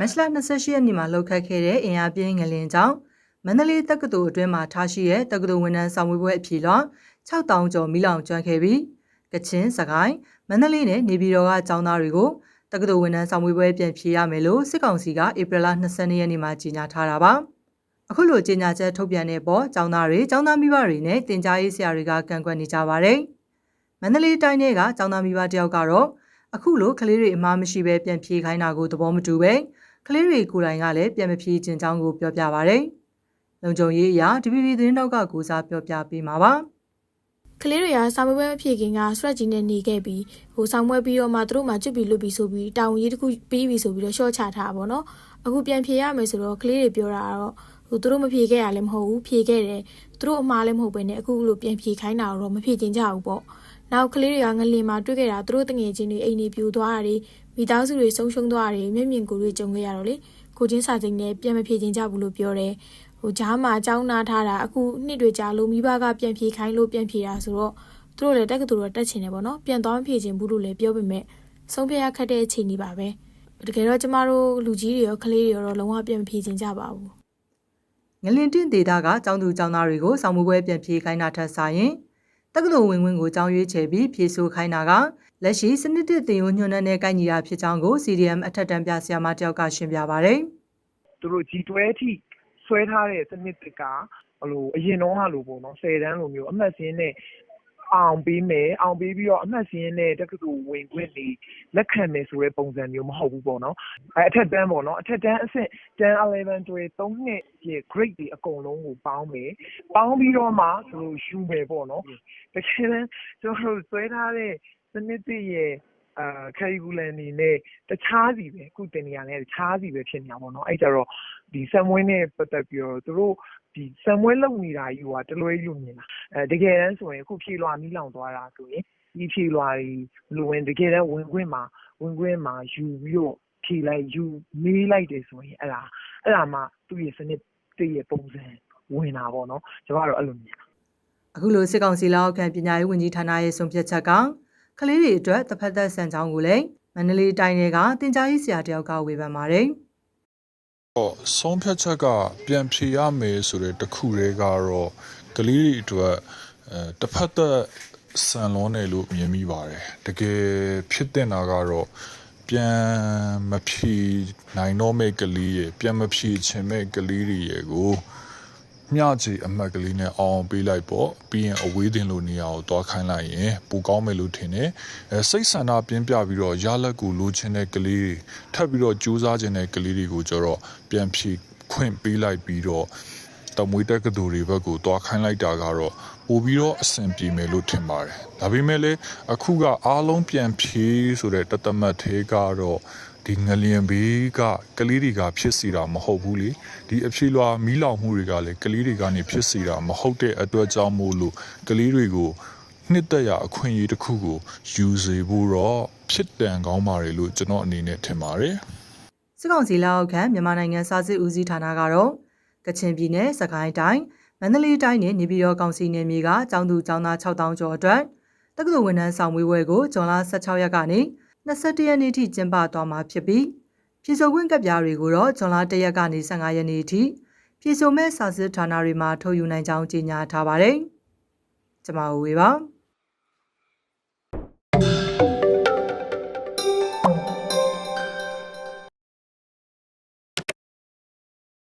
မတ်လ28ရက်နေ့မှာလှုပ်ခတ်ခဲ့တဲ့အင်အားပြင်းငလင်ကြောင့်မန္တလေးတက္ကသိုလ်အတွင်းမှာထားရှိတဲ့တက္ကသိုလ်ဝန်ထမ်းဆောင်ဝေးပွဲအဖြစ်လွှာ6000ကျော်မိလောင်ကျွမ်းခဲ့ပြီးကချင်စကိုင်းမန္တလေးနဲ့နေပြည်တော်ကကျောင်းသားတွေကိုတက္ကသိုလ်ဝန်ထမ်းဆောင်ဝေးပွဲပြန်ဖြေရမယ်လို့စစ်ကောင်စီကဧပြီလ22ရက်နေ့မှာကြေညာထားတာပါအခုလိုကြေညာချက်ထုတ်ပြန်တဲ့ပေါ်ကျောင်းသားတွေကျောင်းသားမိဘတွေနဲ့တင် जा ရေးဆရာတွေကကန့်ကွက်နေကြပါတယ်မန္တလေးတိုင်းကကျောင်းသားမိဘတယောက်ကတော့အခုလိုကလေးတွေအမားမရှိပဲပြန်ဖြေခိုင်းတာကိုသဘောမတူပဲ ကလေးတွေကိုယ်တိုင်ကလည်းပြန်မဖြေခြင်းကြောင်းကိုပြောပြပါရယ်။လုံခြုံရေးအရာ DPP သတင်းတောက်ကကိုစားပြောပြပေးမှာပါ။ကလေးတွေကစာမပွဲမဖြစ်ခင်ကစရက်ကြီးနဲ့နေခဲ့ပြီးဟိုဆောင်ပွဲပြီးတော့မှသူတို့မှကျွတ်ပြီးလွတ်ပြီးဆိုပြီးတောင်ကြီးတစ်ခုပြီးပြီဆိုပြီးတော့ရှော့ချထားတာပေါ့နော်အခုပြန်ဖြေရမယ်ဆိုတော့ကလေးတွေပြောတာကတော့ဟိုသူတို့မဖြေခဲ့ရလည်းမဟုတ်ဘူးဖြေခဲ့တယ်သူတို့အမှားလည်းမဟုတ်ပဲねအခုလိုပြန်ဖြေခိုင်းတာတော့မဖြေချင်ကြဘူးပေါ့နောက်ကလေးတွေကငလင်မှာတွေ့ခဲ့တာသူတို့တငယ်ချင်းတွေအိမ်တွေပြိုသွားတာတွေ မိသားစုတွေဆုံးရှုံးသွားတာတွေမျက်မြင်ကိုယ်တွေကြုံခဲ့ရတော့လေကိုချင်းစာစိမ်နဲ့ပြန်မဖြေချင်ကြဘူးလို့ပြောတယ်ဟိုဂျားမှာအကြောင်းနာထားတာအခုနှစ်တွေကြာလို့မိဘကပြန်ဖြေခိုင်းလို့ပြန်ဖြေတာဆိုတော့သူတို့လည်းတက်ကတူတော့တက်ချင်တယ်ပေါ့နော်ပြန်သွားမဖြေချင်ဘူးလို့လည်းပြောပေမဲ့ဆုံးဖြတ်ရခက်တဲ့အခြေအနေပါပဲတကယ်တော့ကျမတို့လူကြီးတွေရောကလေးတွေရောလုံးဝပြန်မဖြေချင်ကြပါဘူးငလင်တင့်ဒေတာကကျောင်းသူကျောင်းသားတွေကိုဆောင်မှုပွဲပြန်ဖြေခိုင်းတာထက်ဆိုင်ရင် တက္ကသိုလ်ဝင်ဝင်ကိုကျောင်းရွေးချယ်ပြီးဖြေဆိုခိုင်းတာကလက်ရှိစနစ်တစ်တင်ယိုညွှန်တဲ့ကိုက်ညီတာဖြစ်ကြောင်းကို CDM အထက်တန်းပြဆရာမတယောက်ကရှင်းပြပါရယ်သူတို့ G12 ထိဆွဲထားတဲ့စနစ်တကဟိုလိုအရင်တော့ကလိုပေါ့နော်10တန်းလိုမျိုးအမှတ်စင်းနဲ့ အောင်ပေးမယ်အောင်ပေးပြီးတော့အမှတ်စင်းနဲ့တက္ကသိုလ်ဝင်ခွင့်နေလက်ခံမယ်ဆိုတဲ့ပုံစံမျိုးမဟုတ်ဘူးပေါ့နော်အဲအထက်တန်းပေါ့နော်အထက်တန်းအဆင့်10 11 12 3နှစ်ရဲ့ grade တွေအကုန်လုံးကိုပေါင်းမယ်ပေါင်းပြီးတော့မှသူတို့ယူမယ်ပေါ့နော်တကယ်တမ်းကျွန်တော်တို့ဆွဲထားတဲ့စနစ်တရဲ့ အာ curriculum နေနဲ့တခြားစီပဲအခုတင်နေရလဲတခြားစီပဲဖြစ်နေတာပေါ့နော်အဲ့ကြတော့ဒီဆံမွေးနဲ့ပတ်သက်ပြီးတော့သူတို့ဒီဆံမွေးလုံနေတာယူကတလွဲယူမြင်တာအဲတကယ်တမ်းဆိုရင်အခုဖြေလွှာမီးလောင်သွားတာဆိုရင်ဒီဖြေလွှာတွေလူဝင်တကယ်တမ်းဝင်ခွင့်မှာဝင်ခွင့်မှာယူပြီးတော့ဖြေလိုက်ယူမေးလိုက်တယ်ဆိုရင်အဲ့ဒါအဲ့ဒါမှသူ့ရဲ့စနစ်တည့်ရဲ့ပုံစံဝင်တာပေါ့နော်ကျွန်တော်ကတော့အဲ့လိုမြင်တာအခုလိုစစ်ကောင်စီလက်အောက်ခံပညာရေးဝန်ကြီးဌာနရဲ့ဆုံးဖြတ်ချက်က ကလေးတွေအတွက်တစ်ဖက်သက်ဆန်ချောင်းကိုလည်းမန္တလေးတိုင်းကတင် जा ရေးဆရာတယောက်ကဝေဖန်ပါတယ်။တော့ဆုံးဖြတ်ချက်ကပြန်ဖြေရမယ်ဆိုတဲ့တခုတည်းကတော့ကလေးတွေအတွက်အဲတစ်ဖက်သက်ဆန်လွန်တယ်လို့မြင်မိပါတယ်တကယ်ဖြစ်တဲ့နာကတော့ပြန်မဖြေနိုင်တော့မဲ့ကလေးရဲ့ပြန်မဖြေချင်မဲ့ကလေးတွေရဲ့ကို မျှချေအမှတ်ကလေးနဲ့အောင်ပေးလိုက်ပေါ့ပြီးရင်အဝေးတင်လို့နေရာကိုတွားခိုင်းလိုက်ရင်ပိုကောင်းမယ်လို့ထင်တယ်အဲစိတ်ဆန္ဒပြင်းပြပြီးတော့ရလက်ကိုလိုချင်တဲ့ကလေးတွေထပ်ပြီးတော့ကြိုးစားခြင်းတဲ့ကလေးတွေကိုကျတော့ပြန်ဖြေခွင့်ပေးလိုက်ပြီးတော့တမွေးတက်ကတူတွေဘက်ကိုတွားခိုင်းလိုက်တာကတော့ပို့ပြီးတော့အဆင်ပြေမယ်လို့ထင်ပါတယ်ဒါပေမဲ့လည်းအခုကအားလုံးပြန်ဖြေဆိုတဲ့တသမတ်သေးကတော့ ဒီငလျင်ဘေးကကလေးတွေကဖြစ်စီတာမဟုတ်ဘူးလေဒီအဖြေလွှာမီးလောင်မှုတွေကလည်းကလေးတွေကနေဖြစ်စီတာမဟုတ်တဲ့အတွက်ကြောင့်မို့လို့ကလေးတွေကိုနှစ်သက်ရအခွင့်အရေးတစ်ခုကိုယူစေဖို့တော့ဖြစ်တန်ကောင်းပါတယ်လို့ကျွန်တော်အနေနဲ့ထင်ပါတယ်စစ်ကောင်စီလက်အောက်ခံမြန်မာနိုင်ငံစာစစ်ဦးစီးဌာနကတော့ကချင်ပြည်နယ်စကိုင်းတိုင်းမန္တလေးတိုင်းနဲ့နေပြည်တော်ကောင်စီနယ်မြေကကျောင်းသူကျောင်းသား6000ကျော်အတွက်တက္ကသိုလ်ဝန်ထမ်းဆောင်မွေးပွဲကိုဇွန်လ16ရက်ကနေ 21ရက်နေ့ထိကျင်းပသွားမှာဖြစ်ပြီးပြည်စုံခွင့်ကပ်ပြားတွေကိုတော့ဇွန်လ1ရက်ကနေ15ရက်နေ့ထိပြည်စုံမဲ့စာစစ်ဌာနတွေမှာထုတ်ယူနိုင်ကြောင်းကြေညာထားပါတယ်။ကျွန်မဝေပါ